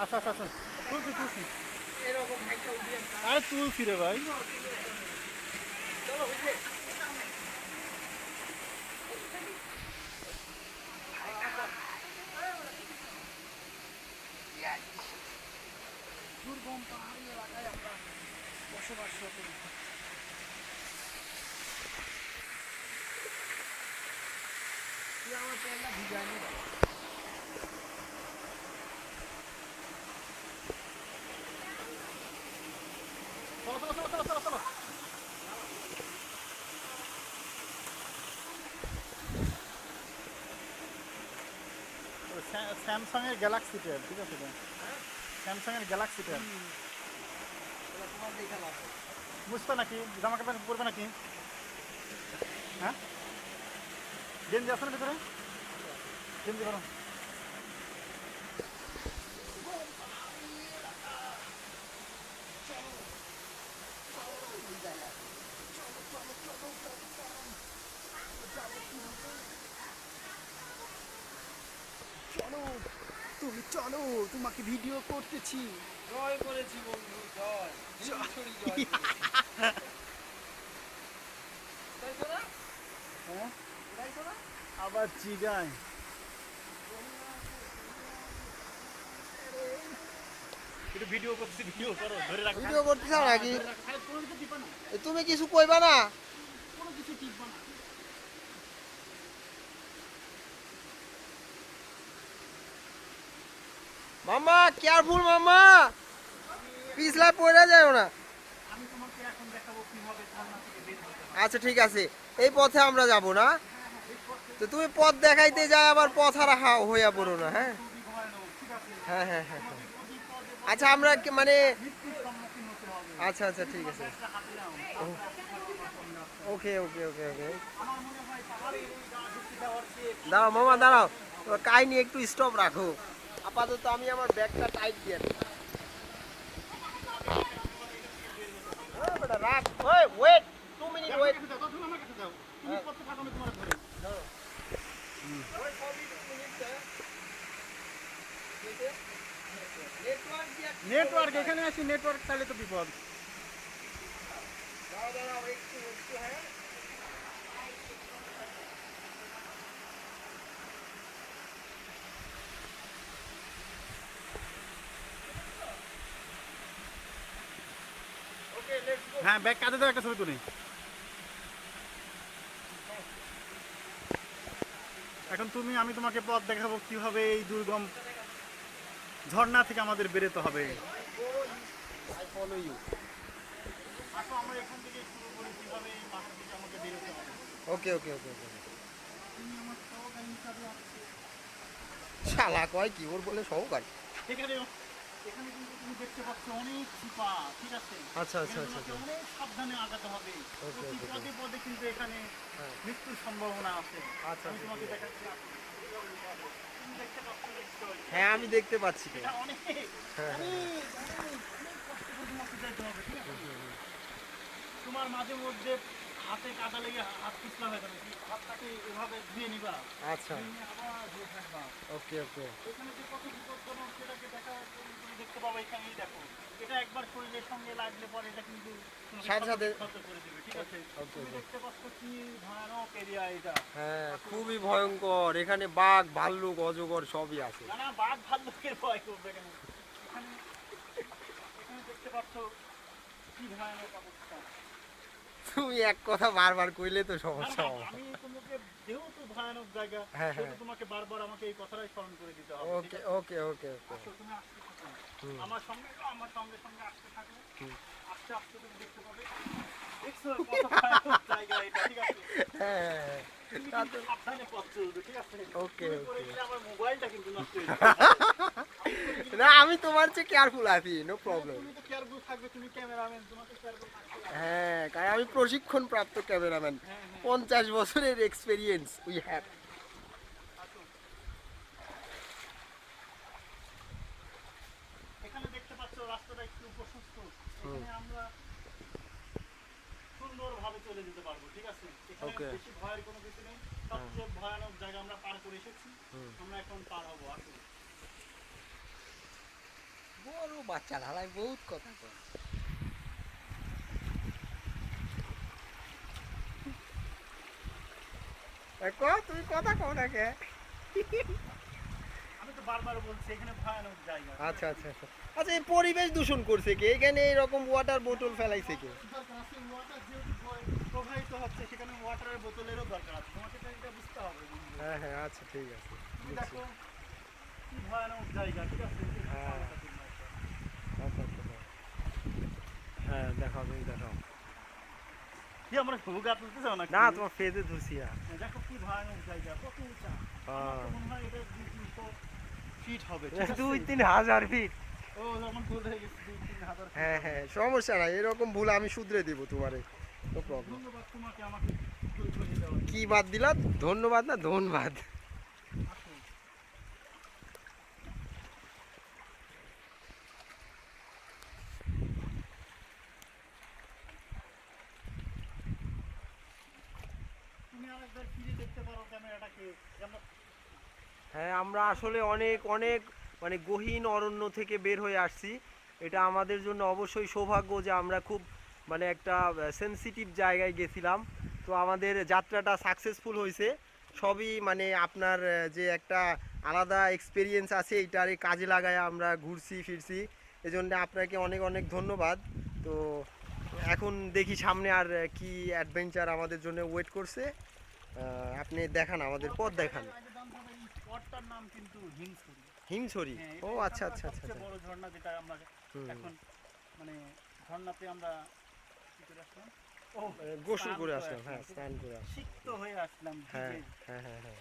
আচ্ছা আচ্ছা তুলছি তুলছি আরে তুলছি রে ভাই। আমরা বসবাসরত তুই আমার চলো চলো চলো চলো চলো চলো স্যামসাং এর গ্যালাক্সি টেন ঠিক আছে স্যামসাং এর গ্যালাক্সি নেই। বুঝতো নাকি? জামা কাপড় পরবে নাকি? হ্যাঁ? গেঞ্জি আছে না ভিতরে? গেঞ্জি করো চলো তোমাকে ভিডিও করতেছি। জয় করেছি বন্ধু জয়। হ্যাঁ? আবার ভিডিও করো ধরে রাখো। ভিডিও করতেছ নাকি? তুমি কিছু কইবা না? কোনো কিছু টিপবা না। মামা কেয়ারফুল মামা পিছলা পড়ে যায় না। আচ্ছা ঠিক আছে এই পথে আমরা যাব না তো তুমি পথ দেখাইতে যায়, আবার পথ আর হইয়া পড়ো না হ্যাঁ? হ্যাঁ হ্যাঁ হ্যাঁ হ্যাঁ। আচ্ছা আমরা মানে। আচ্ছা আচ্ছা ঠিক আছে। ওকে ওকে ওকে ওকে দাঁড়াও মামা দাঁড়াও কাহিনি একটু স্টপ রাখো আপাতত আমি আমার ব্যাগটা টাইট দিয়ে রাখ। Wait two minute wait. Network এখানে আসি নেটওয়ার্ক তাহলে তো বিপদ। হ্যাঁ। ব্যাগ কাঁধে দাও একটা ছবি তুলি। এখন তুমি আমি তোমাকে পথ দেখাবো কীভাবে এই দুর্গম ঝর্ণা থেকে আমাদের বেরোতে হবে। ওকে ওকে ওকে ওকে। শালা কয় কি ওর বলে সহকার এখানে কিন্তু তুমি দেখতে পাচ্ছ অনেক চিপা ঠিক আছে? আচ্ছা আচ্ছা আচ্ছা অনেক সাবধানে আগাতে হবে। প্রতি পদে পদে কিন্তু এখানে হ্যাঁ। মৃত্যুর সম্ভাবনা আছে। আচ্ছা, আমি আচ্ছা, তোমাকে দেখাচ্ছি। হ্যাঁ আমি দেখতে পাচ্ছি অনেক হ্যাঁ, অনেক অনেক অনেক কষ্ট করে তোমাকে যেতে হবে ঠিক আছে? তোমার মাঝে মধ্যে হাতে লেগে হাত পিছলা হয়ে যাবে। হাতটাকে এভাবে ধুয়ে নিবা। আচ্ছা। আবার ধুয়ে থাকবা। ওকে ওকে। এখানে যে কত বিপজ্জনক সেটাকে দেখা দেখতে পাবো এখানেই দেখো। এটা একবার শরীরের সঙ্গে লাগলে পরে এটা কিন্তু সাথে সাথে- করে দেবে ঠিক আছে? ওকে, তুমি ওকে। দেখতে পাচ্ছ কি ভয়ানক এরিয়া এটা। হ্যাঁ খুবই ভয়ঙ্কর। এখানে বাঘ ভাল্লুক অজগর সবই আছে। না না বাঘ ভাল্লুকের ভয় করবে কেন এখানে এখানে দেখতে পাচ্ছ কি ভয়ানক অবস্থা। তুমি এক কথা বারবার কইলে তো সমস্যা হবে আমি তোমাকে যেহেতু ভয়ানক জায়গা হ্যাঁ, সেহেতু হ্যাঁ। তোমাকে বারবার আমাকে এই কথাটাই স্মরণ করে দিতে হবে ওকে ওকে ওকে ওকে তুমি। আমার সঙ্গে তো আমার সঙ্গে সঙ্গে আসতে থাকো আস্তে আস্তে তুমি দেখতে পাবে। দেখছ কত ভয়ানক জায়গা এটা ঠিক আছে? হ্যাঁ না আমি তোমার চেয়ে কেয়ারফুল আছি নো প্রবলেম। হ্যাঁ কারণ আমি প্রশিক্ষণ প্রাপ্ত ক্যামেরাম্যান। পঞ্চাশ বছরের এক্সপিরিয়েন্স উই হ্যাভ আসো। এখানে দেখতে পাচ্ছ রাস্তাটা একটু প্রশস্ত এখানে আমরা সুন্দরভাবে চলে যেতে পারব ঠিক আছে এখানে Okay. বেশি ভয়ের কোনো কিছু নেই। সবচেয়ে ভয়ানক জায়গা আমরা পার করে এসেছি। আমরা এখন পার হব আসুন বড় বাচ্চা লালাই বহুত কথা কয়। এ ক তুমি কথা কও না কে? আমি তো বারবার বলছি এখানে ভয়ানক জায়গা। আচ্ছা আচ্ছা আচ্ছা। আচ্ছা এই পরিবেশ দূষণ করছে কে? এখানে এরকম ওয়াটার বোতল ফেলাইছে কে? ওয়াটার যেহেতু প্র- প্রবাহিত হচ্ছে সেখানে ওয়াটারের বোতলেরও দরকার আছে। তোমাকে তো এটা বুঝতে হবে হ্যাঁ হ্যাঁ আচ্ছা ঠিক আছে। দেখো কি ভয়ানক জায়গা ঠিক আছে? হ্যাঁ। আচ্ছা আচ্ছা হ্যাঁ। হ্যাঁ দেখাও তুমি দেখাও। কি আমরা ভূগা তুলতে চাও না না তোমার ফেজে ধরছি দেখো কি ভয়ানক জায়গা কত উঁচা। হ্যাঁ। তো মনে হয় এটা দুই তিনশো ফিট হবে দুই তিন হাজার ফিট ও আমার ভুল হয়ে গেছে দুই তিন হাজার হ্যাঁ হ্যাঁ সমস্যা নাই এরকম ভুল আমি শুধরে দিব তোমারে। No problem. কি বাদ দিলা ধন্যবাদ না ধন্যবাদ। হ্যাঁ আমরা আসলে অনেক অনেক মানে গহীন অরণ্য থেকে বের হয়ে আসছি। এটা আমাদের জন্য অবশ্যই সৌভাগ্য যে আমরা খুব মানে একটা সেনসিটিভ জায়গায় গেছিলাম। তো আমাদের যাত্রাটা সাকসেসফুল হয়েছে সবই মানে আপনার যে একটা আলাদা এক্সপিরিয়েন্স আছে এইটারে কাজে লাগায় আমরা ঘুরছি ফিরছি। এজন্য আপনাকে অনেক অনেক ধন্যবাদ। তো এখন দেখি সামনে আর কি অ্যাডভেঞ্চার আমাদের জন্য ওয়েট করছে। আপনি দেখান আমাদের পথ দেখান। হিমছড়ি। হ্যাঁ, ও আচ্ছা আচ্ছা আচ্ছা বড় ঝর্ণা যেটা আমরা এখন মানে ঝর্ণাতে আমরা কি করে আসলাম? গোসল করে আসলাম আসলাম, হ্যাঁ স্নান করে আসলাম। সিক্ত হয়ে আসলাম হ্যাঁ হ্যাঁ হ্যাঁ হ্যাঁ।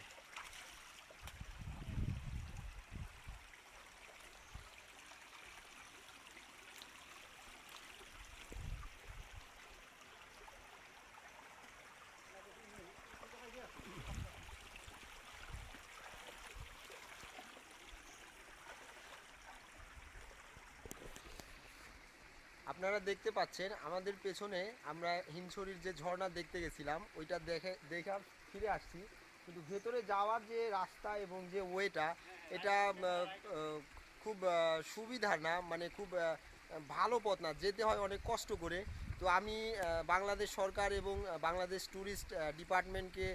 আপনারা দেখতে পাচ্ছেন, আমাদের পেছনে আমরা হিমছড়ির যে ঝর্ণা দেখতে গেছিলাম, ওইটা দেখে দেখে ফিরে আসছি। কিন্তু ভেতরে যাওয়ার যে রাস্তা এবং যে ওয়েটা, এটা খুব সুবিধার না মানে খুব ভালো পথ না, যেতে হয় অনেক কষ্ট করে। তো আমি বাংলাদেশ সরকার এবং বাংলাদেশ ট্যুরিস্ট ডিপার্টমেন্টকে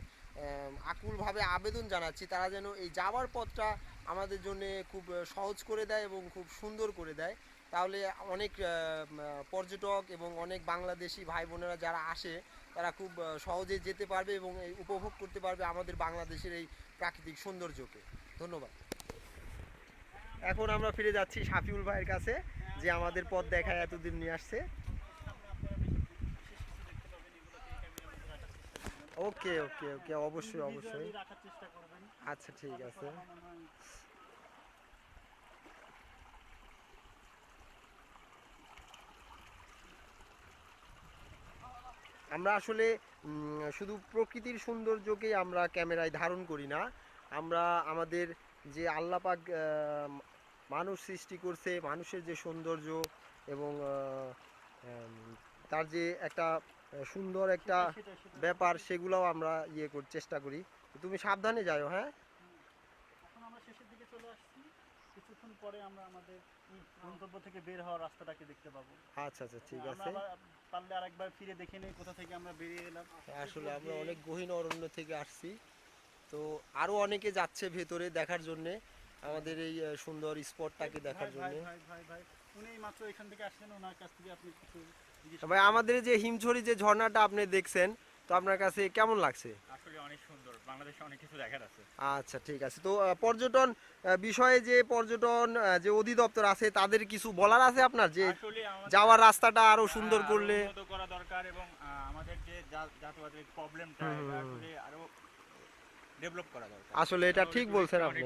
আকুলভাবে আবেদন জানাচ্ছি, তারা যেন এই যাওয়ার পথটা আমাদের জন্য খুব সহজ করে দেয় এবং খুব সুন্দর করে দেয়। তাহলে অনেক পর্যটক এবং অনেক বাংলাদেশি ভাই বোনেরা যারা আসে, তারা খুব সহজে যেতে পারবে এবং এই উপভোগ করতে পারবে আমাদের বাংলাদেশের এই প্রাকৃতিক সৌন্দর্যকে। ধন্যবাদ। এখন আমরা ফিরে যাচ্ছি শাফিউল ভাইয়ের কাছে, যে আমাদের পথ দেখায় এতদিন নিয়ে আসছে। ওকে ওকে ওকে, অবশ্যই অবশ্যই। আচ্ছা ঠিক আছে। আমার আসলে শুধু প্রকৃতির সৌন্দর্যকেই আমরা ক্যামেরায় ধারণ করি না। আমরা আমাদের যে আল্লাপাক মানুষ সৃষ্টি করছে মানুষের যে সৌন্দর্য এবং তার যে একটা সুন্দর একটা। ব্যাপার সেগুলোও আমরা ইয়ে কর চেষ্টা করি। তুমি সাবধানে যাও হ্যাঁ? আমরা শেষের দিকে চলে আসছি। কিছুক্ষণ পরে আমরা আমাদের গন্তব্য থেকে বের হওয়ার রাস্তাটাকে দেখতে পাবো। আচ্ছা আচ্ছা ঠিক আছে। পারলে আরেকবার ফিরে দেখে নেই কোথা থেকে আমরা বেরিয়ে এলাম। আসলে আমরা অনেক গহীন অরণ্য থেকে আসছি। তো আরও অনেকে যাচ্ছে ভেতরে দেখার জন্য আমাদের এই সুন্দর স্পটটাকে দেখার জন্য। ভাই আমাদের যে হিমছড়ি যে ঝর্ণাটা আপনি দেখছেন তো আপনার কাছে কেমন লাগছে? আসলে অনেক সুন্দর। বাংলাদেশে অনেক কিছু দেখার আছে। আচ্ছা ঠিক আছে। তো পর্যটন বিষয়ে যে পর্যটন যে অধিদপ্তর আছে তাদের কিছু বলার আছে আপনার? যে যাওয়ার রাস্তাটা আরও সুন্দর করলে। করা দরকার এবং আমাদের যে যা- প্রবলেমটা হুম, হুম, হুম। আসলে আরও ডেভেলপ করা দরকার। আসলে এটা ঠিক বলছেন আপনি।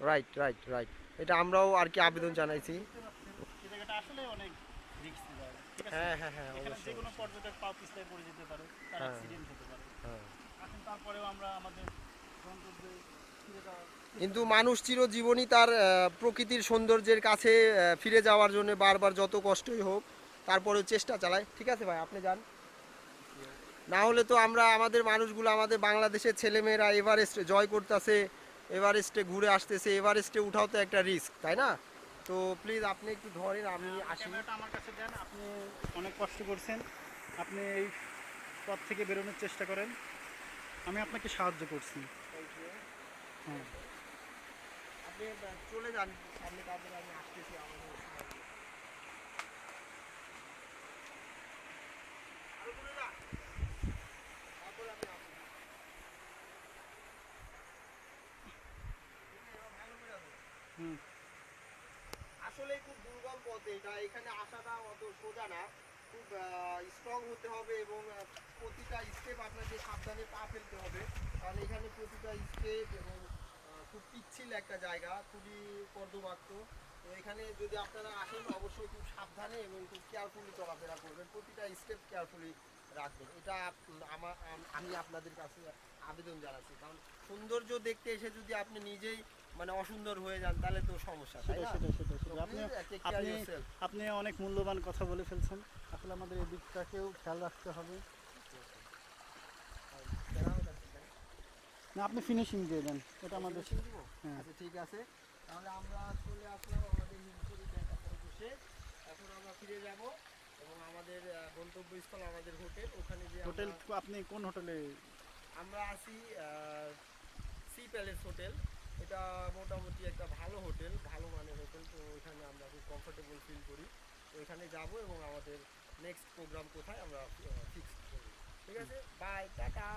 রাইট রাইট রাইট এটা আমরাও আর কি আবেদন জানাইছি। জায়গাটা আসলে অনেক রিস্কি হ্যাঁ। হ্যাঁ হ্যাঁ এখানে যে কোনো পর্যটক পাও পিছলে পড়ে যেতে পারে তার। অ্যাক্সিডেন্ট হতে পারে। এখন তারপরেও আমরা আমাদের গন্তব্যে কিন্তু মানুষ চিরজীবনই তার প্রকৃতির সৌন্দর্যের কাছে ফিরে যাওয়ার জন্য বারবার যত কষ্টই হোক তারপরেও চেষ্টা চালায়। ঠিক আছে ভাই আপনি যান। না হলে তো আমরা আমাদের মানুষগুলো আমাদের বাংলাদেশের ছেলেমেয়েরা এভারেস্টে জয় করতেছে এভারেস্টে ঘুরে আসতেছে এভারেস্টে উঠাও তো একটা রিস্ক তাই না? তো প্লিজ আপনি একটু ধরেন আমি আসি। ক্যামেরাটা আমার কাছে দেন আপনি অনেক কষ্ট করছেন। আপনি এই পথ থেকে বেরোনোর চেষ্টা করেন। আমি আপনাকে সাহায্য করছি। হ্যাঁ। আপনি চলে যান। সামনে তাদের আমি আসতেছি আমাদের সময় নেই। আরও দূরে যা। তারপরে আমি আসব। এবার ভালো করে আসো। হুম আসলে খুব পথ এটা এখানে আসাটা অত সোজা না। খুব স্ট্রং হতে হবে এবং প্রতিটা স্টেপ আপনাকে সাবধানে পা ফেলতে হবে। কারণ এখানে প্রতিটা স্টেপ এবং খুব পিচ্ছিল একটা জায়গা, খুবই কর্দমাক্ত। তো এখানে যদি আপনারা আসেন, অবশ্যই খুব সাবধানে এবং খুব কেয়ারফুলি চলাফেরা করবেন। প্রতিটা স্টেপ কেয়ারফুলি রাখবেন। এটা আমার আমি আপনাদের কাছে আবেদন জানাচ্ছি। কারণ সৌন্দর্য দেখতে এসে যদি আপনি নিজেই মানে অসুন্দর হয়ে যান তাহলে তো সমস্যা সেটাই তো সেটাই আপনি আপনি আপনি অনেক মূল্যবান কথা বলে ফেলছেন। আসলে আমাদের এই দিকটাকেও খেয়াল রাখতে হবে। না আপনি ফিনিশিং দিয়ে দেন। এটা আমাদের হ্যাঁ। আচ্ছা ঠিক আছে। তাহলে আমরা চলে আসলাম আমাদের জায়গা বসে। এখন আমরা ফিরে যাব এবং আমাদের গন্তব্যস্থল আমাদের হোটেল। ওখানে যে হোটেল আপনি কোন হোটেলে আমরা আছি সি প্যালেস হোটেল। এটা মোটামুটি একটা ভালো হোটেল, ভালো মানের হোটেল, তো ওইখানে আমরা খুব কমফোর্টেবল ফিল করি। তো ওইখানে যাব এবং আমাদের নেক্সট প্রোগ্রাম কোথায় আমরা ফিক্স করি ঠিক আছে? Bye tata!